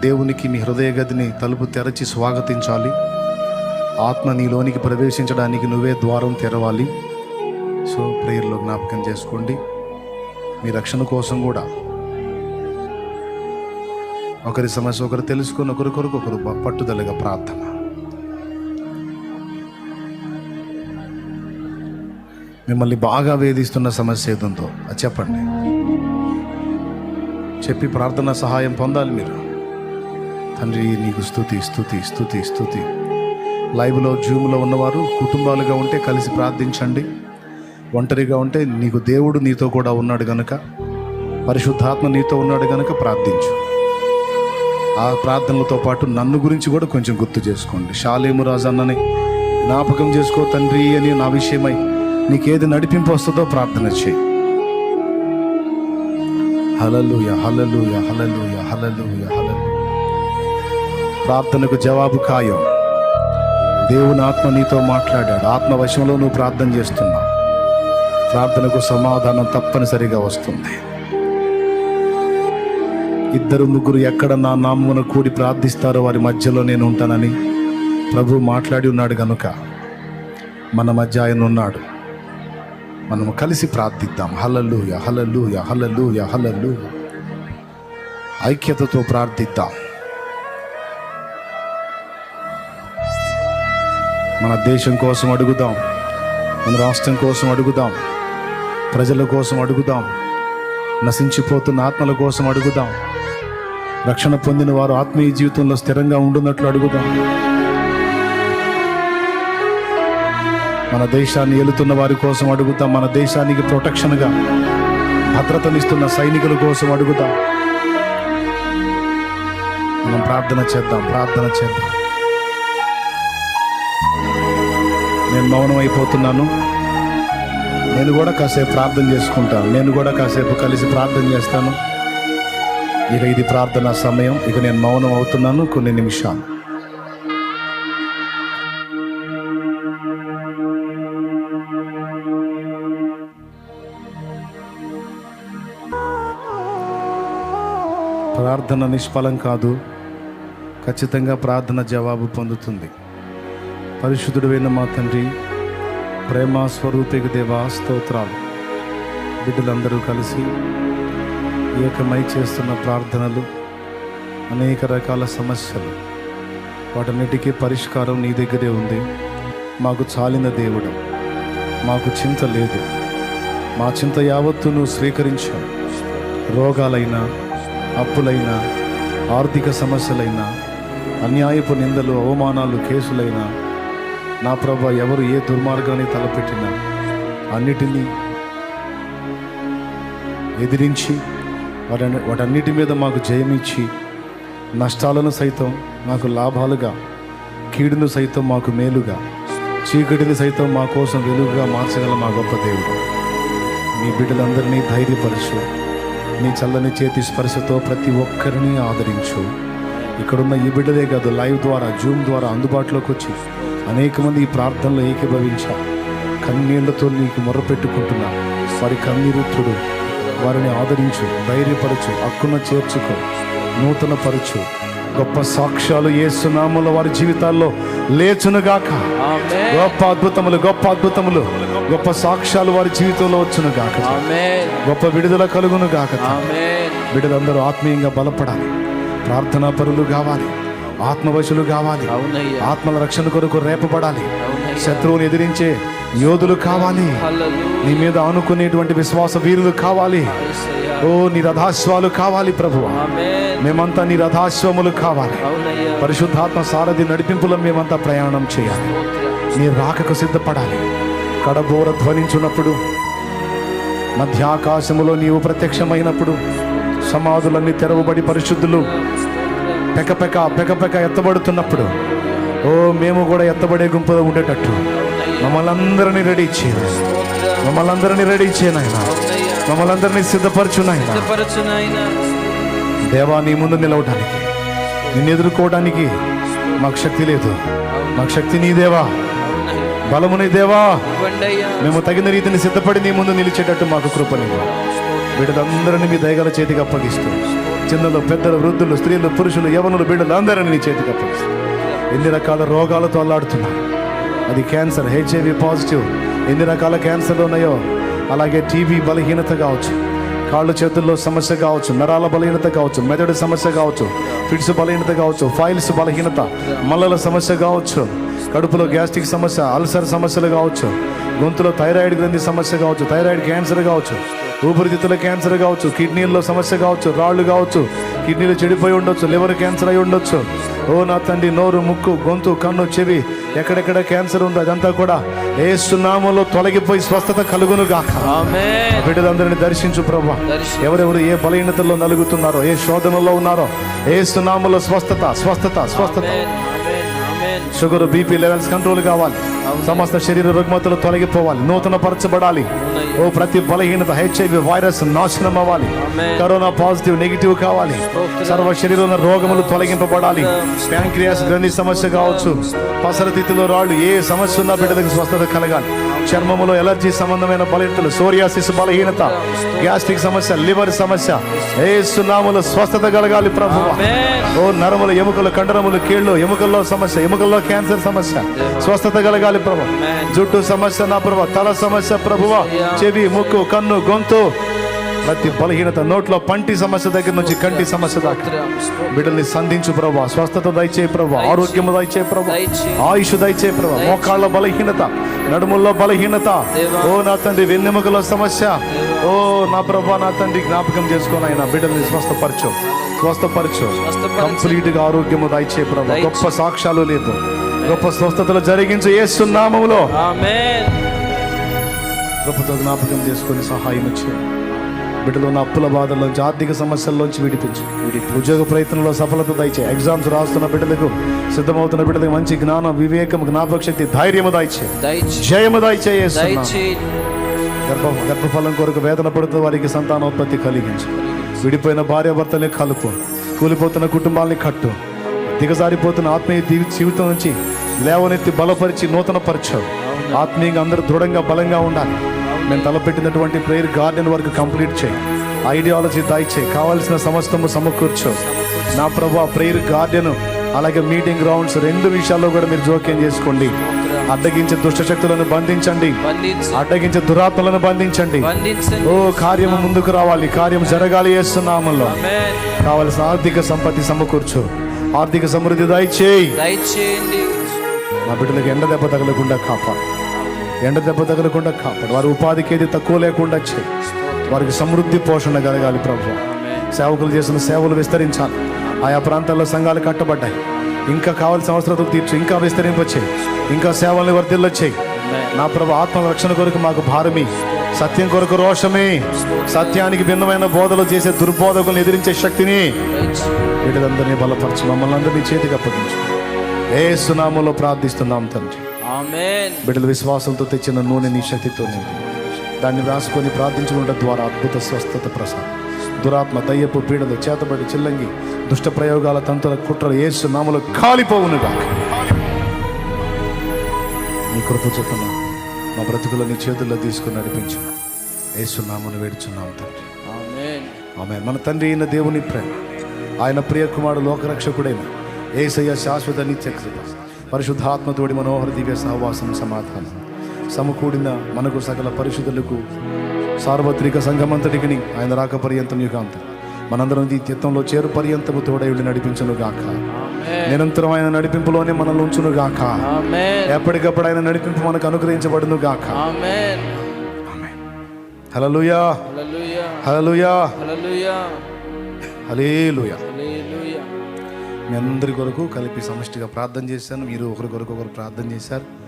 దేవునికి మీ హృదయ గదిని తలుపు తెరచి స్వాగతించాలి. ఆత్మ నీలోనికి ప్రవేశించడానికి నువ్వే ద్వారం తెరవాలి. సో ప్రేయర్లో జ్ఞాపకం చేసుకోండి. మీ రక్షణ కోసం కూడా. ఒకరి సమస్య ఒకరు తెలుసుకొని ఒకరికొరకు ఒకరు పట్టుదలగా ప్రార్థన. మిమ్మల్ని బాగా వేధిస్తున్న సమస్య ఏదంతో అది చెప్పండి. చెప్పి ప్రార్థన సహాయం పొందాలి మీరు. తండ్రి నీకు స్థుతి స్థుతి స్థుతి స్థుతి లైవ్లో జూమ్లో ఉన్నవారు కుటుంబాలుగా ఉంటే కలిసి ప్రార్థించండి. ఒంటరిగా ఉంటే నీకు దేవుడు నీతో కూడా ఉన్నాడు గనుక పరిశుద్ధాత్మ నీతో ఉన్నాడు గనుక ప్రార్థించు. ఆ ప్రార్థనలతో పాటు నన్ను గురించి కూడా కొంచెం గుర్తు చేసుకోండి. షాలేము రాజు అన్నని జ్ఞాపకం చేసుకో తండ్రి అని నా విషయమై నీకేది నడిపింపు వస్తుందో ప్రార్థన చేయి. హలలుయ హలలుయ హలలుయ హలలుయ హలలు ప్రార్థనకు జవాబు ఖాయం. దేవుని ఆత్మ నీతో మాట్లాడాడు. ఆత్మ వశంలో నువ్వు ప్రార్థన చేస్తున్నావు. ప్రార్థనకు సమాధానం తప్పనిసరిగా వస్తుంది. ఇద్దరు ముగ్గురు ఎక్కడ నా నామమున కూడి ప్రార్థిస్తారో వారి మధ్యలో నేను ఉంటానని ప్రభు మాట్లాడి ఉన్నాడు గనుక మన మధ్య ఆయన ఉన్నాడు. మనము కలిసి ప్రార్థిద్దాం. హలల్లు యహలల్లు యహలల్లు యహలల్లు ఐక్యతతో ప్రార్థిద్దాం. మన దేశం కోసం అడుగుదాం మన రాష్ట్రం కోసం అడుగుదాం ప్రజల కోసం అడుగుదాం నశించిపోతున్న ఆత్మల కోసం అడుగుదాం. రక్షణ పొందిన వారు ఆత్మీయ జీవితంలో స్థిరంగా ఉండున్నట్లు అడుగుదాం. మన దేశాన్ని ఏలుతున్న వారి కోసం అడుగుతాం మన దేశానికి ప్రొటెక్షన్గా భద్రతనిస్తున్న సైనికుల కోసం అడుగుదాం. మనం ప్రార్థన చేద్దాం ప్రార్థన చేద్దాం. నేను మౌనం అయిపోతున్నాను నేను కూడా కాసేపు ప్రార్థన చేసుకుంటాను. నేను కూడా కాసేపు కలిసి ప్రార్థన చేస్తాను. ఇక ఇది ప్రార్థన సమయం. ఇక నేను మౌనం అవుతున్నాను కొన్ని నిమిషాలు. ప్రార్థన నిష్ఫలం కాదు. ఖచ్చితంగా ప్రార్థన జవాబు పొందుతుంది. పరిశుద్ధుడైన మా తండ్రి ప్రేమ స్వరూపిక దేవా స్తోత్రాలు. బిడ్డలందరూ కలిసి ఏకమై చేస్తున్న ప్రార్థనలు అనేక రకాల సమస్యలు వాటన్నిటికీ పరిష్కారం నీ దగ్గరే ఉంది. మాకు చాలిన దేవుడు మాకు చింత లేదు. మా చింత యావత్తు నువ్వు స్వీకరించావు. రోగాలైనా అప్పులైనా ఆర్థిక సమస్యలైనా అన్యాయపు నిందలు అవమానాలు కేసులైనా నా ప్రభ ఎవరు ఏ దుర్మార్గాన్ని తలపెట్టినా అన్నిటినీ ఎదిరించి వాటి వాటన్నిటి మీద మాకు జయమిచ్చి నష్టాలను సైతం మాకు లాభాలుగా కీడును సైతం మాకు మేలుగా చీకటిని సైతం మా కోసం వెలుగుగా మార్చగల మా గొప్ప దేవుడు. మీ బిడ్డలందరినీ ధైర్యపరచు. నీ చల్లని చేతి స్పర్శతో ప్రతి ఒక్కరిని ఆదరించు. ఇక్కడున్న ఈ బిడ్డలే కాదు లైవ్ ద్వారా జూమ్ ద్వారా అందుబాటులోకి వచ్చి అనేక మంది ఈ ప్రార్థనలో ఏకీభవించారు. కన్నీళ్ళతో నీకు మొర్రపెట్టుకుంటున్నా వారి కన్నీరుతుడు. వారిని ఆదరించు ధైర్యపరచు హక్కున చేర్చుకో నూతన పరచు గొప్ప సాక్ష్యాలు ఏసునామల వారి జీవితాల్లో లేచునుగాక. గొప్ప అద్భుతములు గొప్ప అద్భుతములు. గొప్ప సాక్ష్యాలు వారి జీవితంలో వచ్చును గాక గొప్ప విడుదల కలుగును గాక బిడ్డలందరూ ఆత్మీయంగా బలపడాలి. ప్రార్థనా పరులు కావాలి. ఆత్మవశులు కావాలి. ఆత్మల రక్షణ కొరకు రేపబడాలి. శత్రువుని ఎదిరించే యోధులు కావాలి. నీ మీద ఆనుకునేటువంటి విశ్వాస వీరులు కావాలి. ఓ నీ రథాశ్వాలు కావాలి ప్రభు మేమంతా నీ రథాశ్వములు కావాలి. పరిశుద్ధాత్మ సారథి నడిపింపులో మేమంతా ప్రయాణం చేయాలి. నీ రాకకు సిద్ధపడాలి. కడబోర ధ్వనించున్నప్పుడు మధ్యాకాశములో నీవు ప్రత్యక్షమైనప్పుడు సమాధులన్నీ తెరవబడి పరిశుద్ధులు పెకపెక పెకపెక ఎత్తబడుతున్నప్పుడు ఓ మేము కూడా ఎత్తబడే గుంపులో ఉండేటట్టు. మమ్మల్ని అందరినీ రెడీ చేయను మమ్మల్ని అందరినీ రెడీ చేయనాయన మమ్మల్ని అందరినీ సిద్ధపరచు నాయన. సిద్ధపరచునైనా దేవా నీ ముందు నిలవడానికి నిన్ను ఎదుర్కోవడానికి మాకు శక్తి లేదు. మాకు శక్తి నీ దేవా. బలము నీ దేవా. మేము తగిన రీతిని సిద్ధపడి నీ ముందు నిలిచేటట్టు మాకు స్తోత్రం బిడ్డలందరినీ మీ దయగల చేతికి అప్పగిస్తూ. చిన్నలు పెద్దలు వృద్ధులు స్త్రీలు పురుషులు యవనులు బిడ్డలు అందరినీ నీ చేతికి అప్పగిస్తూ. ఎన్ని రకాల రోగాలతో అల్లాడుతున్నారు అది క్యాన్సర్ హెచ్ఐవి పాజిటివ్. ఎన్ని రకాల క్యాన్సర్లు ఉన్నాయో. అలాగే టీబీ బలహీనత కావచ్చు. కాళ్ళు చేతుల్లో సమస్య కావచ్చు. నరాల బలహీనత కావచ్చు. మెదడు సమస్య కావచ్చు. ఫిట్స్ బలహీనత కావచ్చు. ఫైల్స్ బలహీనత. మల్లల సమస్య కావచ్చు. కడుపులో గ్యాస్ట్రిక్ సమస్య అల్సర్ సమస్యలు కావచ్చు. గొంతులో థైరాయిడ్ గ్రంథి సమస్య కావచ్చు. థైరాయిడ్ క్యాన్సర్ కావచ్చు. ఊపిరితిత్తుల క్యాన్సర్ కావచ్చు కిడ్నీల్లో సమస్య కావచ్చు రాళ్ళు కావచ్చు కిడ్నీలు చెడిపోయి ఉండొచ్చు లివర్ క్యాన్సర్ అయి ఉండొచ్చు. ఓ నా తండ్రి నోరు ముక్కు గొంతు కన్ను చెవి ఎక్కడెక్కడ క్యాన్సర్ ఉందో అదంతా కూడా ఏ సున్నామంలో తొలగిపోయి స్వస్థత కలుగును గాక బిడ్డలందరినీ దర్శించు ప్రభా. ఎవరెవరు ఏ బలహీనతల్లో నలుగుతున్నారో ఏ శోధనలో ఉన్నారో ఏ సున్నామంలో స్వస్థత స్వస్థత స్వస్థత. షుగర్ బీపీ లెవెల్స్ కంట్రోల్ కావాలి. సమస్త శరీర రుగ్మతలు తొలగిపోవాలి. నూతన పరచబడాలి ఓ ప్రతి బలహీనత హెచ్ఐవి వైరస్ నాశనం అవ్వాలి. కరోనా పాజిటివ్ నెగిటివ్ కావాలి. సర్వ శరీరంలో రోగములు తొలగింపబడాలి. ప్యాంక్రియాస్ గ్రంథి సమస్య కావచ్చు. పసరతిథిలో రాళ్ళు ఏ సమస్య ఉన్నా బిడ్డలకు స్వస్థత కలగాలి. చర్మములో ఎలర్జీ సంబంధమైన బలహీనతలు సోరియాసిస్ బలహీనత గ్యాస్ట్రిక్ సమస్య లివర్ సమస్య ఏ సున్నాములు స్వస్థత కలగాలి ప్రభు. ఓ నరములు ఎముకలు కండరములు కీళ్ళు ఎముకల్లో సమస్య ఎముకల్లో క్యాన్సర్ సమస్య. స్వస్థత కలగాలి ప్రభు. జుట్టు సమస్య నా ప్రభు తల సమస్య ప్రభువ చెవి ముక్కు కన్ను గొంతు ప్రతి బలహీనత నోట్లో పంటి సమస్య దగ్గర నుంచి కంటి సమస్య దాకా. బిడ్డల్ని సంధించు ప్రభా. స్వస్థత దయచే ప్రభా. ఆరోగ్యము దయచే ప్రభా. ఆయుష్ దయచే ప్రభా. మోకాళ్ళ బలహీనత నడుముల్లో బలహీనత. ఓ నా తండ్రి వెన్నెముకలో సమస్య. ఓ నా ప్రభా నా తండ్రి జ్ఞాపకం చేసుకొని ఆయన బిడ్డల్ని స్వస్థపరచు. స్వస్థపరచు. స్వస్థపరచు. కంప్లీట్గా ఆరోగ్యము దయచే ప్రభా. గొప్ప సాక్ష్యాలు లేదు. గొప్ప స్వస్థతలు జరిగించు ఏస్తున్నామములో ఆమేన్. కృపతో జ్ఞాపకం చేసుకొని సహాయం ఇచ్చే బిడ్డలో ఉన్న అప్పుల బాధల్లోంచి ఆర్థిక సమస్యల్లోంచి విడిపించు. ఉద్యోగ ప్రయత్నంలో సఫలత దయచే ఎగ్జామ్స్ రాస్తున్న బిడ్డలకు సిద్ధమవుతున్న బిడ్డలకు మంచి జ్ఞానం వివేకం జ్ఞాపక శక్తి ధైర్యము దయచే జయము దయచే గర్భ గర్భఫలం కొరకు వేదన పడుతూ వారికి సంతానోత్పత్తి కలిగించు. విడిపోయిన భార్యాభర్తల్ని కలుపు. కూలిపోతున్న కుటుంబాల్ని కట్టు. దిగజారిపోతున్న ఆత్మీయ జీవి- జీవితం నుంచి లేవనెత్తి బలపరిచి నూతన పరచు ఆత్మీయంగా అందరూ దృఢంగా బలంగా ఉండాలి. నేను తలపెట్టినటువంటి ప్రేయర్ గార్డెన్ వరకు కంప్లీట్ చేయి. ఐడియాలజీ దయచేయి కావాల్సిన సమస్తము సమకూర్చు. నా ప్రభా ప్రేయర్ గార్డెన్ అలాగే మీటింగ్ గ్రౌండ్స్ రెండు విషయాల్లో కూడా మీరు జోక్యం చేసుకోండి. అడ్డగించే దుష్ట శక్తులను బంధించండి. బంధించు. అడ్డగించే దురాత్మలను బంధించండి. ఓ కార్యము ముందుకు రావాలి. కార్యం జరగాలి చేస్తున్నామంలో ఆమేన్ కావలసిన ఆర్థిక సంపత్తి సమకూర్చు. ఆర్థిక సమృద్ధి దయచేయి నా బిడ్డలకు ఎండ దెబ్బ తగలకుండా కాపాడు. ఎండ దెబ్బ తగలకుండా కాపాడు. వారి ఉపాధికి ఏది తక్కువ లేకుండా చేయి. వారికి సమృద్ధి పోషణ కలగాలి ప్రభు. సేవకులు చేసిన సేవలు విస్తరించాలి. ఆయా ప్రాంతాల్లో సంఘాలు కట్టబడ్డాయి. ఇంకా కావాల్సిన అవసరతలు తీర్చు ఇంకా విస్తరింపచేయి. ఇంకా సేవల్ని వర్ధిల్లొచ్చేయి నా ప్రభు ఆత్మ రక్షణ కొరకు మాకు భారమి. సత్యం కొరకు రోషమే. సత్యానికి భిన్నమైన బోధలు చేసే దుర్బోధకులను ఎదిరించే శక్తిని దయచేయి వీటిలందరినీ బలపరచు. మమ్మల్ని అందరినీ చేతికి అప్పగించు. ఏ సునామంలో ప్రార్థిస్తున్నాం తండ్రి. బిడ్డల విశ్వాసంతో తెచ్చిన నూనె నీ శక్తితో దాన్ని రాసుకొని ప్రార్థించుకుంట ద్వారా అద్భుత స్వస్థత ప్రసాదం. దురాత్మ దయ్యపు పీడలు చేతబడి చిల్లంగి దుష్ట ప్రయోగాల తంతుల కుట్రలు ఏసు నామలు కాలిపోవునుగా. నీ కృప చొప్పున మా బ్రతుకులు నీ చేతుల్లో తీసుకుని నడిపించు. ఏసు నామను వేడుచున్నాం తండ్రి. ఆమె మన తండ్రి అయిన దేవుని ప్రేమ. ఆయన ప్రియ కుమారుడు లోకరక్షకుడైన ఏసయ్య శాశ్వత నిత్య పరిశుద్ధాత్మతోడి మనోహర దివ్య సహవాసం సమాధానం. సమకూడిన మనకు సకల పరిశుద్ధులకు సార్వత్రిక సంఘమంతటికి ఆయన రాక పర్యంతం యుగాంతం. మనందరం ఈ తీర్థంలో చేరు పర్యంతము తోడైడి నడిపించును గాక. నిరంతరం ఆయన నడిపింపులోనే మనల్ని ఉంచును గాక. ఎప్పటికప్పుడు ఆయన నడిపింపు మనకు అనుగ్రహించబడును గాక. హలలుయా హలలుయా హలేలుయా హల్లెలూయా. మీ అందరి కొరకు కలిపి సమష్టిగా ప్రార్థన చేశాను. మీరు ఒకరి కొరకు ఒకరు ప్రార్థన చేశారు.